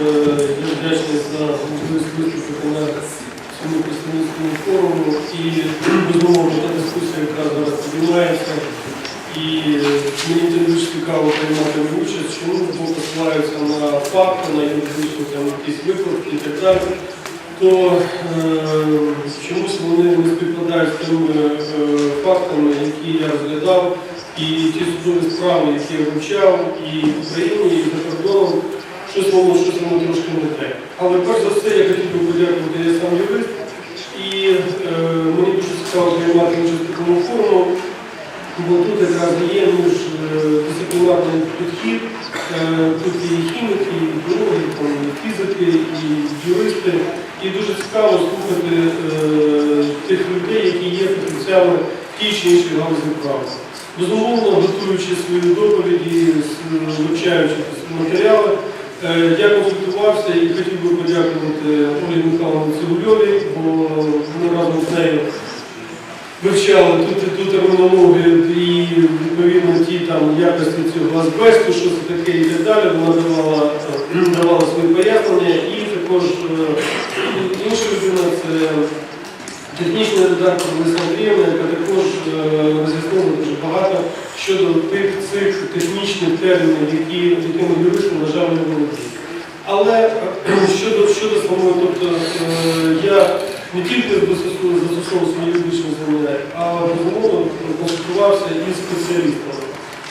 Я вдячний за можливість виступити на цьому представницькому форуму і безумовно та дискусія, яка зараз піднімається. І е, мені більш цікаво приймати участь, чому бо посилаються на факти, на юридичні там якісь викладки і так далі. То е, чомусь вони не співпадають з тими е, фактами, які я розглядав, і ті судові справи, які я вивчав, і в Україні, і за кордоном, щось воно, щось воно трошки не те. Але перш за все я хотів би подякувати, я сам юрист, і е, мені дуже цікаво приймати участь в такому форуму, бо тут якраз є між е, дисциплінарний підхід, е, тут і хіміки, і біологи, і фізики, і юристи. І дуже цікаво слухати е, тих людей, які є в тій чи іншій галузі права. Безумовно, готуючи свої доповіді, вивчаючи матеріали, е, я консультувався і хотів би подякувати Олі Михайловні Цигульовій, бо ми разом з нею вивчали тут термінологію і відповідно ті там якості цього азбесту, що це таке і так далі. Вона давала, е, давала свої пояснення і також е, інша людина це технічний редактор Лиса Андріївна, яка також е, роз'яснила дуже багато щодо тих цих технічних термінів, які якими юристи, на жаль, не володіють. Але е, щодо, щодо самого, тобто е, я не тільки застосовував свої юридичні знання, а безумовно консультувався із спеціалістами.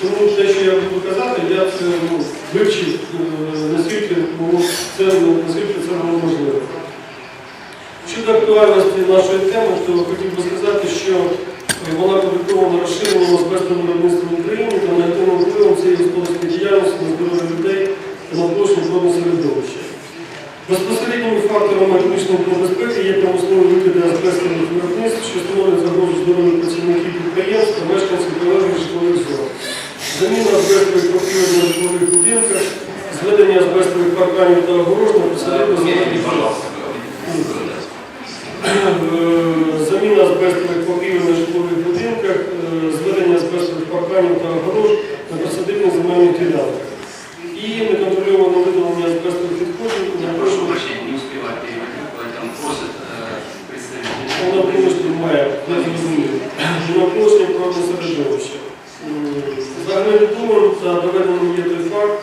Тому те, що я буду казати, я це ну, вивчив, е, наскільки було це, наскільки це було можливо. Щодо актуальності нашої теми, то хотів би сказати, що е, вона продиктована розширенням азбестовим виробництвом в Україні та негативним впливом цієї господарської діяльності на здоров'я людей та навколишнє природне середовище. Безпосередніми факторами економічної безпеки є промислові викиди азбестових виробництв, що створюють загрозу здоров'я працівників підприємств та мешканців прилеглих житлових зон. Заміна азбестових профілів на житлових будинках, зведення азбестових парканів та огорож на посередньо зелених Е, заміна азбестових покрівель на житлових будинках, е, зведення азбестових парканів та огорож на присадибних земельних ділянках. І неконтрольоване видалення азбестових відходів на Я прошу першому прощения, не успеваю переводить, поэтому просит э, представитель. вона повністю має не зрозуміло. Навколишнє природне середовище. М, Загальновідомим та доведеним є той факт,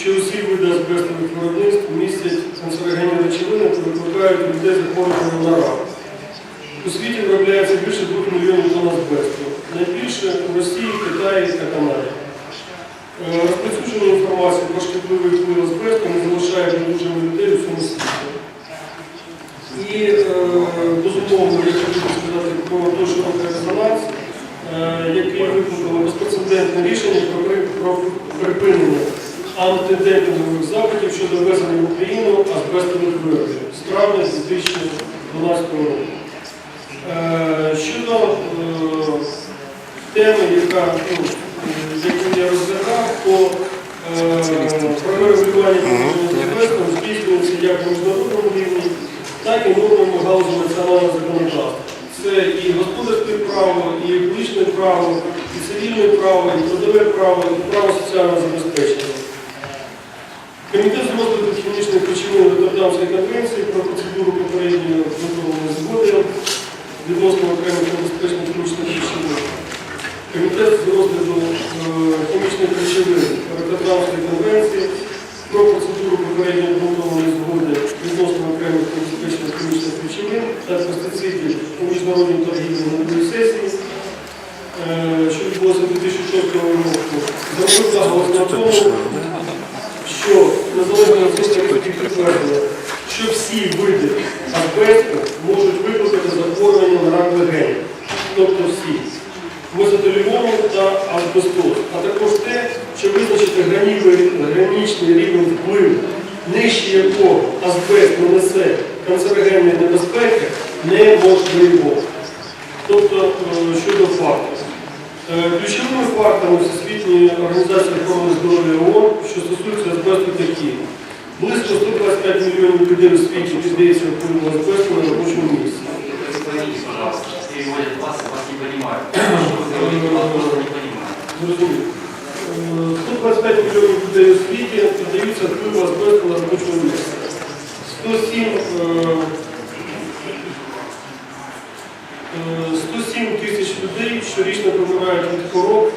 що усі види азбестових виробництв містять канцерогенні речовини та викликають у людей захворювання на рак. У світі виробляється більше 2 мільйонів тонн азбесту. Найбільше у Росії, Китаї та Канаді. Е, Розповсюдження інформації про шкідливий вплив азбесту не залишає байдужими людей у всьому світі. І е, безумовно, я хотів би сказати про точковий резонанс, е, який викликало безпрецедентне рішення про, при- про припинення антидемпінгових запитів щодо ввезення в Україну азбестових виробів з травня 2012 року. Е, Щодо е, теми, яка, ну, яку я розглядав, то е, про регулювання азбестом здійснюється як на міжнародному рівні, так і нормами галузі національного законодавства. Це і господарське право, і публічне право, і цивільне право, і трудове право, і право соціального забезпечення. Комітет з розгляду хімічних речовин Роттердамської конвенції про процедуру попередньої готової згоди відносно окремих небезпечних хімічних речовин. Комітет з розгляду е, хімічних речовин Роттердамської конвенції про процедуру попередньої готової згоди відносно окремих небезпечних хімічних речовин та пестицидів у міжнародній торгівлі на другій сесії, е, що відбулося 2006 року, зробив наголос на що незалежно від підтвердження, що всі види азбесту можуть викликати захворювання на рак легень. Тобто всі. Мезотеліоми та азбестоз, а також те, що визначити гранічний рівень впливу, нижче якого азбест не несе канцерогенної небезпеки, неможливо. Тобто е, щодо фактів. Е, Ключовими фактами Всесвітньої організації охорони здоров'я ООН, що стосуються азбесту такі. Близько 125 мільйонів людей у світі піддається впливу азбесту на робочому місці. Зрозуміло. Е, 125 мільйонів людей у світі піддаються впливу азбесту на робочому місці. 107, е, е, 107 тисяч людей щорічно помирають від хвороб,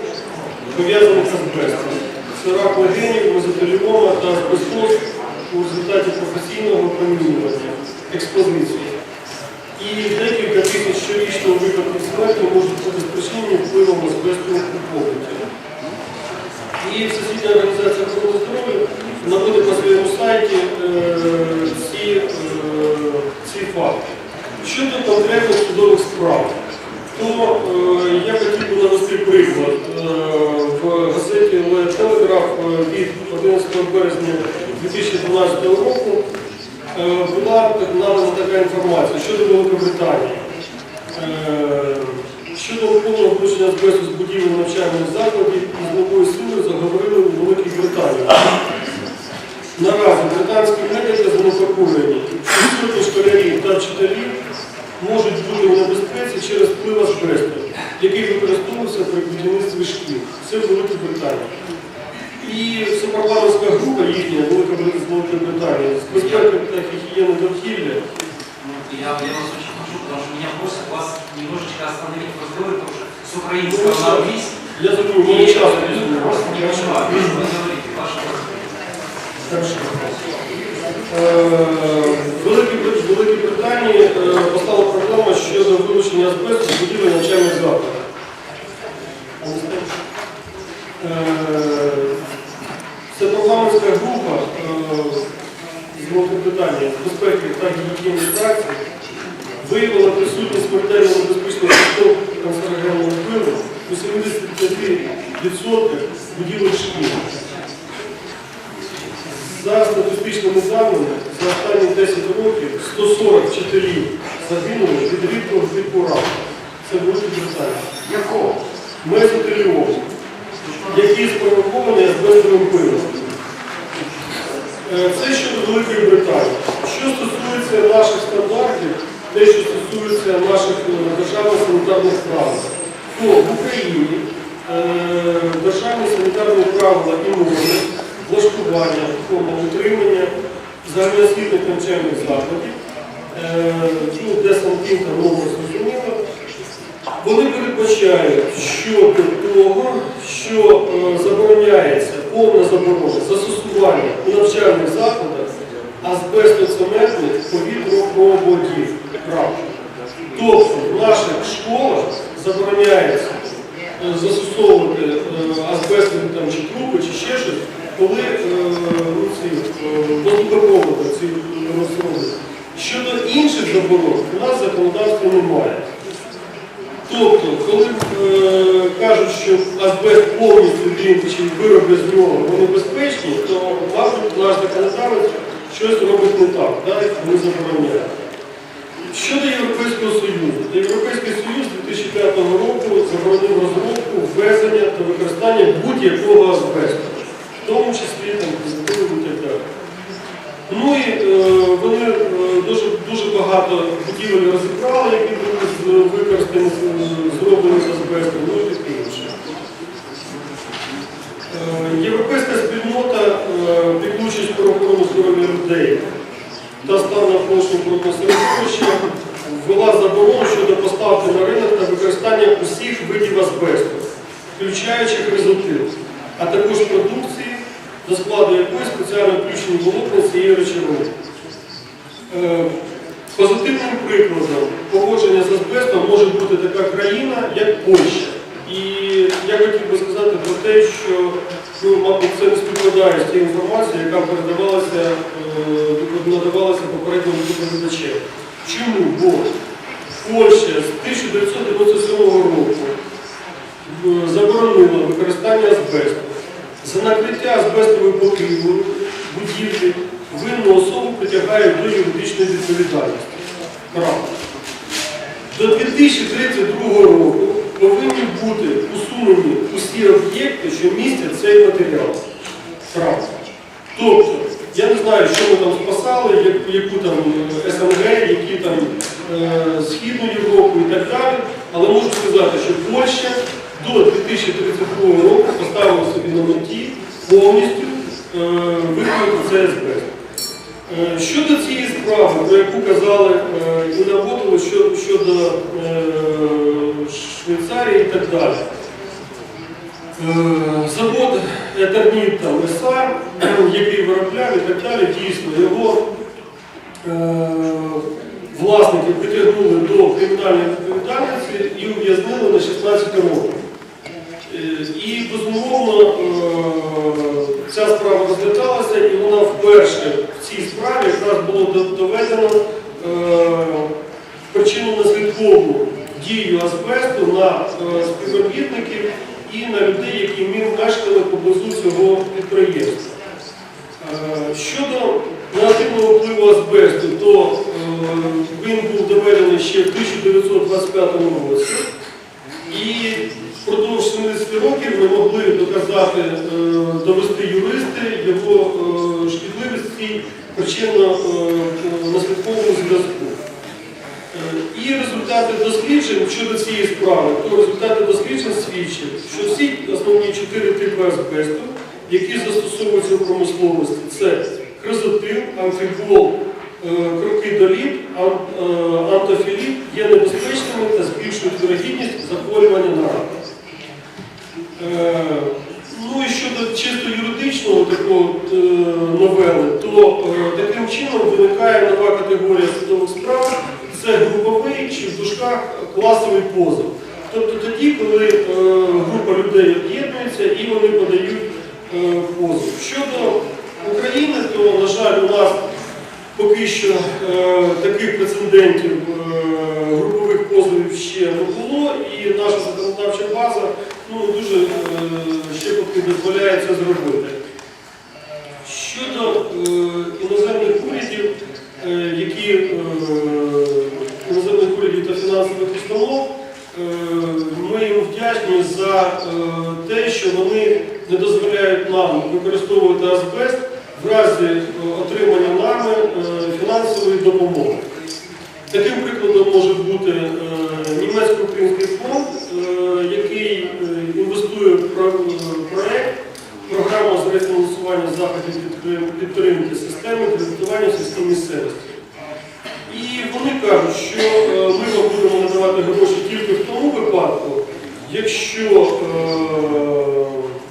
пов'язаних з азбестом. Це рак легенів, мезотеліома та азбестоз у результаті професійного промінювання, експозиції. І декілька тисяч щорічного випадків смерті можуть бути спричинені впливом азбесту у побуті. І Всесвітня організація охорони здоров'я наводить на своєму сайті е, ці, е, ці факти. Щодо конкретних судових справ, то е, я хотів би навести приклад. Е, в газеті «Le Telegraph» е, від 11 березня 2012 року е, була надана така інформація щодо Великобританії. Е, Щодо повного включення азбесту з будівель навчальних закладів із новою силою заговорили у Великій Британії. Наразі британські медики занепокоєні, сотні школярів та вчителів можуть бути у небезпеці через вплив азбесту, який використовувався при будівництві шкіл. Це в Великій Британії. І всепарламентська група їхня, Велика Бри- з Великої Британії, з безпеки та гігієни довкілля, Ну, Я, я вас очень прошу, потому что меня просят вас немножечко остановить в разговоре, потому что с украинского на английский. я час люди просто не не понимают, что вы говорите, ваше Хорошо. Е, В Великій Великій Британії е, постала проблема щодо вилучення азбесту з будівель навчальних закладів. Парламентська група е, з безпеки та гігієни праці виявила присутність смертельно небезпечних частот канцерогенного впливу у 75% будівель шкіл. За статистичними даними, за останні 10 років 140 вчителів загинули від рідкого типу раку. Це Велика Британія. Якого? Мезотеліоз, який спровокований азбестовим пилом. Е, Це щодо Великої Британії. Що стосується наших стандартів, те, що стосується наших е, державних санітарних правил, то в Україні е, державні санітарні правила і норми влаштування, утримання загальноосвітних навчальних закладів, ну, де санкін та норми зрозуміло, вони передбачають щодо того, що повна заборона застосування у навчальних закладах азбестоцементних повітропроводів. Крапка. Тобто в наших школах забороняється е, застосовувати е, азбестові там, чи трупи, чи ще щось, коли е, ну, ці е, воздухопроводи ці розроблені. Щодо інших заборон, у нас законодавства немає. Тобто, коли е, кажуть, що азбест повністю він чи вироби з нього вони безпечні, то мабуть наш законодавець щось не так, да, і не забороняє. Щодо Європейського Союзу, Європейський Союз 2005 року заборонив розробку, ввезення та використання будь-якого азбесту, в тому числі там і так далі. Ну і е, вони е, дуже, дуже багато будівель розібрали, які були використані, зроблені з азбестом, ну і таке інше. Е, Європейська спільнота е, під участь про охорону здоров'я людей та стан навколишнього природного середовища ввела заборону щодо поставки на ринок та використання усіх видів азбесту, включаючи хризотил, а також продукції, до складу якої спеціально включені волокна цієї речовини. Е, Позитивним прикладом поводження з азбестом може бути така країна, як Польща. І я хотів би сказати про те, що ну, мабуть, це не співпадає з тією інформацією, яка передавалася, е, надавалася попередньому доповідачем. Чому? Бо Польща з 1997 року е, заборонила використання азбесту. За накриття азбестовою покрівлею будівлі винну особу притягають до юридичної відповідальності. Крапка. До 2032 року повинні бути усунені усі об'єкти, що містять цей матеріал. Крапка. Тобто, я не знаю, що ми там спасали, яку там е, СНГ, які там е, Східну Європу і так далі, але можу сказати, що Польща до 2032 року поставила собі на меті повністю е, азбест. Е, Щодо цієї справи, про яку казали е, і наводили щодо е, Швейцарії і так далі. Е, Завод Етерніт там СА, який виробляв і так далі, дійсно його е, власники притягнули до кримінальної відповідальності і ув'язнили на 16 років. Е, І безумовно е, ця справа розглядалася, і вона вперше цій справі якраз було доведено причину наслідкову дію азбесту на е, співробітників і на людей, які мешкали поблизу цього підприємства. Е, Щодо негативного впливу азбесту, то е, він був доведений ще в 1925 році. І впродовж 70 років не могли доказати, е, довести юристи його е, шкідливості причинно-наслідковому зв'язку. Е, І результати досліджень щодо цієї справи, то результати досліджень свідчать, що всі основні чотири типи азбесту, які застосовуються в промисловості, це хризотил, амфібол, е, крокидоліт, ан- е, антофіліт є небезпечними та збільшують вирогідність захворювання на рак. Е, Ну і щодо чисто юридичного такого е, новели, то е, таким чином виникає нова категорія судових справ, це груповий чи в дужках класовий позов. Тобто тоді, коли е, група людей об'єднується і вони подають е, позов. Щодо України, то, на жаль, у нас поки що е, таких прецедентів е, групових позовів ще не було, і наша законодавча база ну, дуже е, ще поки дозволяє це зробити. Щодо іноземних урядів, які іноземних урядів та фінансових установ, ми їм вдячні за те, що вони не дозволяють нам використовувати азбест в разі е, отримання нами е, фінансової допомоги. Таким прикладом може бути е, німецько-український фонд, який інвестує в про- проект програма з рефінансування заходів підтримки системи кредитування в сільській місцевості. І вони кажуть, що ми вам будемо надавати гроші тільки в тому випадку, якщо,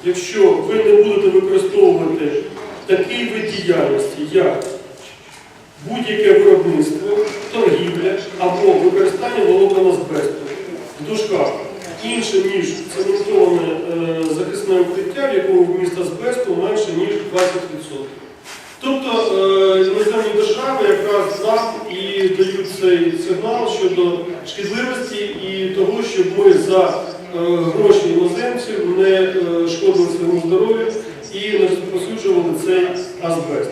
якщо ви не будете використовувати такий вид діяльності, як будь-яке виробництво, торгівля або використання волокон азбесту в дужках інше, ніж цементоване е, захисне укриття, в якому вміст азбесту менше, ніж 20%. Тобто е, іноземні держави якраз нам і дають цей сигнал щодо шкідливості і того, щоб ми за е, гроші іноземців не е, шкодили своєму здоров'ю і розповсюджували цей азбест.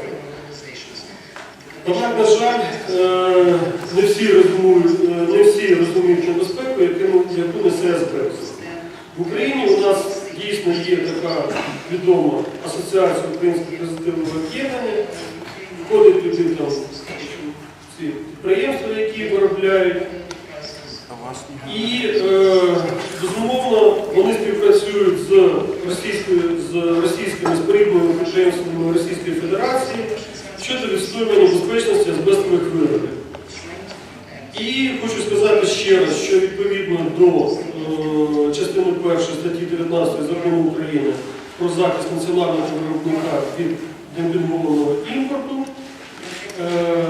Однак, на жаль, е, не всі розуміють, е, не всі розуміють небезпеку, яку яку несе азбест. В Україні у нас дійсно є така відома асоціація українських позитивного об'єднання. Входять туди там ці підприємства, які виробляють. І е, безумовно вони співпрацюють з російською з російськими спорідними підприємствами Російської Федерації щодо відстоювання безпечності азбестових виробів. І хочу сказати ще раз, що відповідно до е, частини 1 статті 19 закону України про захист національного виробника від демпінгованого імпорту, е,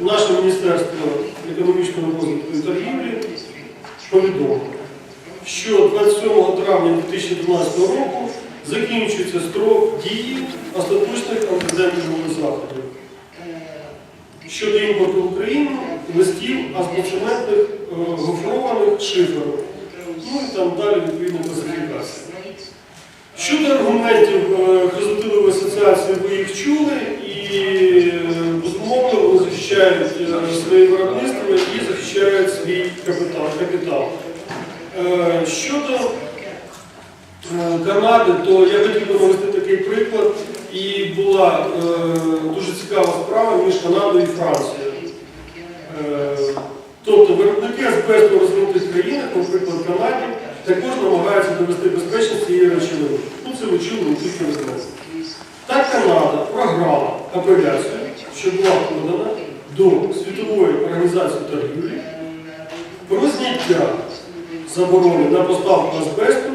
наше Міністерство економічного розвитку і торгівлі повідомило, що 27 травня 2012 року закінчується строк дії остаточних антидемпінгових заходів щодо імпорту в Україну листів азбоцементних е, гофрованих шиферів. Ну і там далі відповідна класифікація. Щодо аргументів е, Хризотилової асоціації, ви їх чули, і е, безумовно вони захищають е, своє виробництво і захищають свій капітал. капітал. Е, Щодо е, Канади, то я хотів би навести такий приклад. І була е, дуже цікава справа між Канадою і Францією. Тобто виробники в розвинутих країнах, наприклад, в Канаді, також намагаються довести безпечність цієї речовини. Ну, це ви не тільки розмови. Рада програла апеляцію, що була подана до Світової організації торгівлі про зняття заборони на поставку азбесту,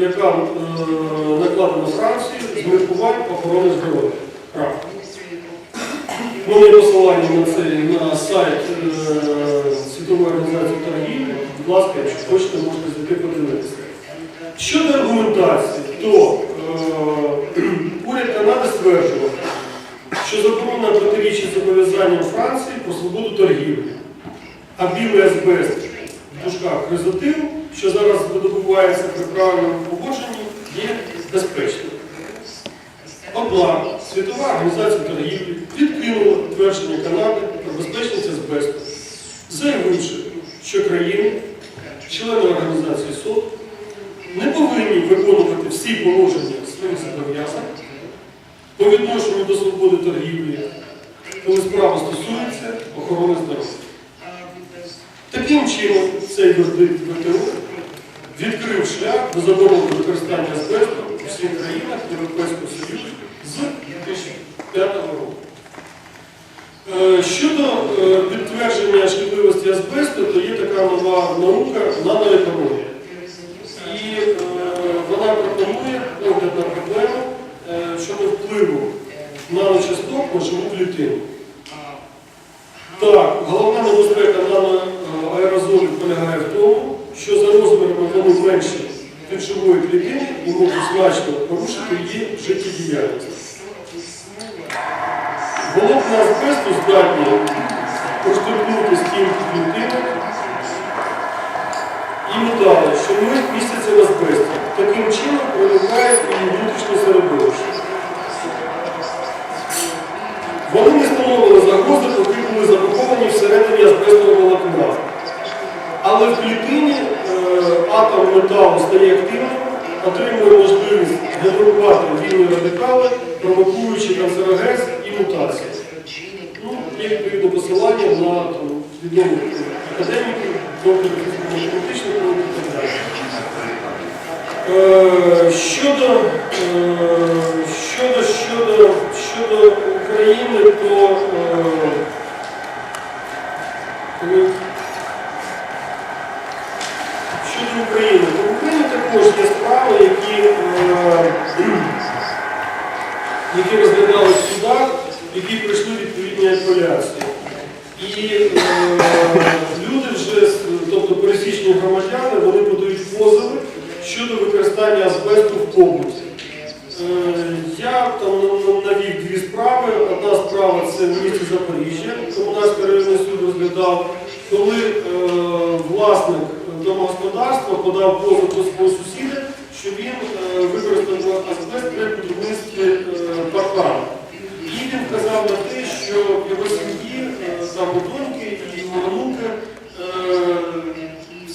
яка е, накладена Франції з міркувань охорони здоров'я. Ну, є посилання на цей на сайт е, Світової організації торгівлі. Будь ласка, якщо хочете, можете зайти подивитися. Щодо аргументації, то е, уряд Канади стверджував, що заборона протирічить зобов'язанням Франції про свободу торгівлі, а білий азбест в дужках хризотил, що зараз видобувається при правильному погодженні, є безпечним. Однак Світова організація торгівлі відкинула твердження Канади про безпечність азбесту, заявивши, що країни, члени організації СОТ, не повинні виконувати всі положення своїх зобов'язань по відношенню до свободи торгівлі, коли справа стосується охорони здоров'я. Таким чином, цей вердикт ВТО відкрив шлях до заборони використання азбесту у всіх країнах Європейського Союзу з 2005 року. Е, Щодо е, підтвердження шкідливості азбесту, то є така нова наука наноекономія. І е, вона пропонує погляд на проблему щодо впливу наночасток на живу клітину. Так, головна небезпека наноаерозолів полягає в тому, що за розмірами вони менші від клітини і можуть значно порушити її життєдіяльність. Волокна азбесту здатні проштовхнути стінки клітини і метали, що в них містяться в азбесті. Таким чином проникає і внутрішнє середовище. Вони не становили загрози, поки були запаковані всередині азбестового волокна. Але в клітині е, атом металу стає активним, отримує можливість генерувати вільні радикали, провокуючи канцерогез і мутації. Ну, є відповідне посилання на відомих академіків, докторів фізико-математичних і так далі. Е, Щодо, е, щодо, щодо, щодо України, то е, коли Щодо України, то в Україні також є справи, які, е, які розглядались в судах, які пройшли відповідні апеляції. І е, люди вже, з- тобто пересічні громадяни, вони подають позови використання азбесту в. Е, Я там навів дві справи. Одна справа це в місті Запоріжжя, комунальний районний суд розглядав, коли е, власник домогосподарства подав позов до свого сусіда, що він е, використав азбест при будівництві е, паркану. І він вказав на те, що його сім'ї там у доньки і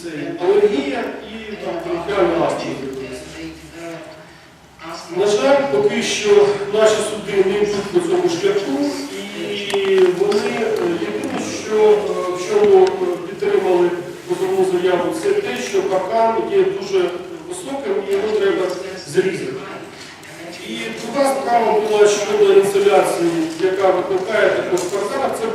е, алергія і там астма з'явилася. На жаль, поки що наші суди не йдуть по цьому шляху, і вони е, єдине, що е, в чому е, підтримали позовну заяву, це те, що паркан є дуже високим і його треба зрізати. І друга справа була щодо інсуляції, яка викликає також в парканах. Це